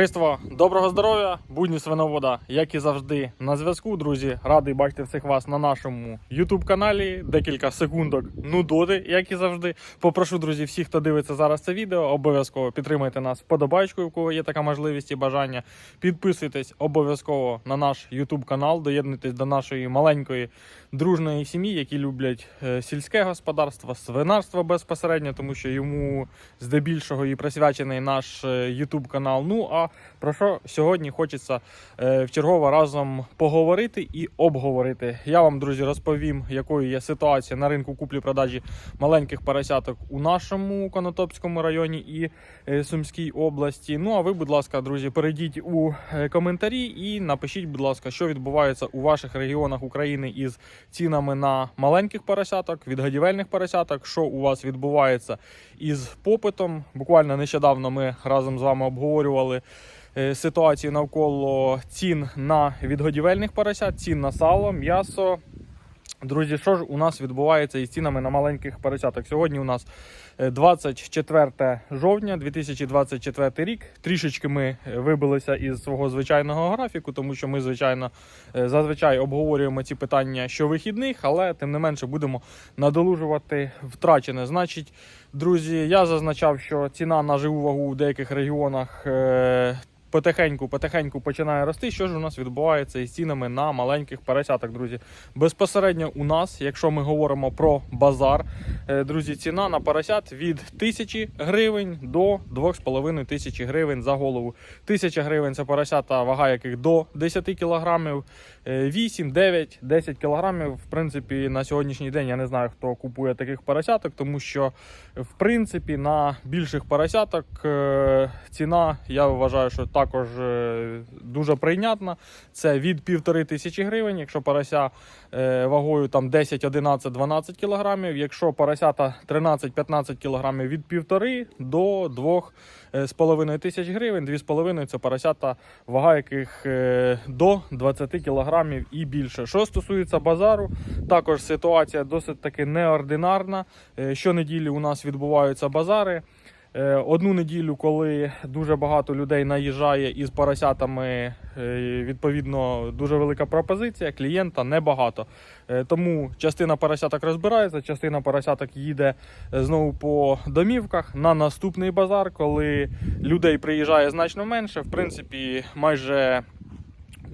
Товариство, доброго здоров'я, будні свиновода, як і завжди, на зв'язку, друзі. Радий бачити всіх вас на нашому YouTube каналі. Декілька секундок нудоти, як і завжди. Попрошу, друзі, всіх, хто дивиться зараз це відео, обов'язково підтримайте нас вподобайкою, у кого є така можливість і бажання. Підписуйтесь обов'язково на наш YouTube канал, доєднуйтесь до нашої маленької дружної сім'ї, які люблять е, сільське господарство, свинарство безпосередньо, тому що йому здебільшого і присвячений наш е, YouTube канал. Ну а про що сьогодні хочеться е, вчергово разом поговорити і обговорити. Я вам, друзі, розповім, якою є ситуація на ринку куплі-продажі маленьких поросяток у нашому Конотопському районі і е, Сумській області. Ну а ви, будь ласка, друзі, перейдіть у е, коментарі і напишіть, будь ласка, що відбувається у ваших регіонах України із цінами на маленьких поросяток, відгодівельних поросяток, що у вас відбувається із попитом. Буквально нещодавно ми разом з вами обговорювали ситуацію навколо цін на відгодівельних поросят, цін на сало, м'ясо. Друзі, що ж у нас відбувається із цінами на маленьких поросяток? Сьогодні у нас е, 24 жовтня 2024 рік. Трішечки ми е, вибилися із свого звичайного графіку, тому що ми, звичайно, е, зазвичай обговорюємо ці питання щовихідних, але тим не менше будемо надолужувати втрачене. Значить, друзі, я зазначав, що ціна на живу вагу в деяких регіонах. Е, Потихеньку, потихеньку починає рости. Що ж у нас відбувається із цінами на маленьких поросяток, друзі? Безпосередньо у нас, якщо ми говоримо про базар, е, друзі, ціна на поросят від 1000 гривень до 2,5 тисячі гривень за голову. 1000 гривень це поросята, вага яких до 10 кілограмів, е, 8, 9, 10 кілограмів. В принципі, на сьогоднішній день я не знаю, хто купує таких поросяток, тому що в принципі на більших поросяток е, ціна, я вважаю, що також е, дуже прийнятна. Це від півтори тисячі гривень, якщо порося е, вагою там 10, 11, 12 кілограмів. Якщо поросята 13-15 кілограмів від півтори до двох е, з половиною тисяч гривень. Дві з половиною це поросята, вага яких до 20 кілограмів і більше. Що стосується базару, також ситуація досить таки неординарна. Щонеділі у нас відбуваються базари. Е, Одну неділю, коли дуже багато людей наїжджає із поросятами, е, відповідно, дуже велика пропозиція, клієнта небагато. Е, Тому частина поросяток розбирається, частина поросяток їде знову по домівках на наступний базар, коли людей приїжджає значно менше. В принципі, майже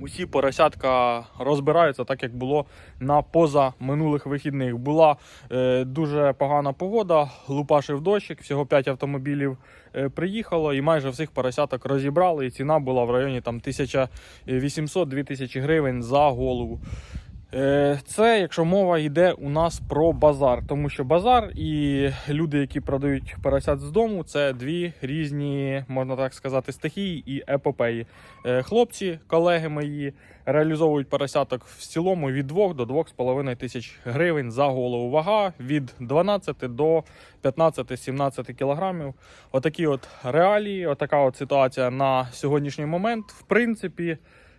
усі поросятка розбираються, так як було на позаминулих вихідних. Була е, дуже погана погода, лупашив дощик, всього 5 автомобілів е, приїхало, і майже всіх поросяток розібрали. І ціна була в районі там 1800-2000 гривень за голову. Е, Це якщо мова йде у нас про базар, тому що базар і люди, які продають поросят з дому, це дві різні, можна так сказати, стихії і епопеї. Е, Хлопці, колеги мої, реалізовують поросяток в цілому від 2 до 2,5 тисяч гривень за голову. Вага від 12 до 15-17 кілограмів. Отакі от реалії, отака от ситуація на сьогоднішній момент. В принципі.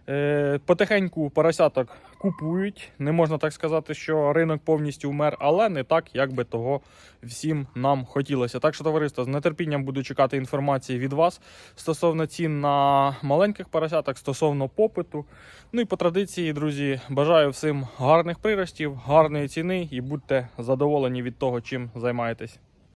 Е, Потихеньку поросяток купують. Не можна так сказати, що ринок повністю вмер, але не так, як би того всім нам хотілося. Так що, товариство, з нетерпінням буду чекати інформації від вас стосовно цін на маленьких поросяток, стосовно попиту. Ну і по традиції, друзі, бажаю всім гарних приростів, гарної ціни і будьте задоволені від того, чим займаєтесь.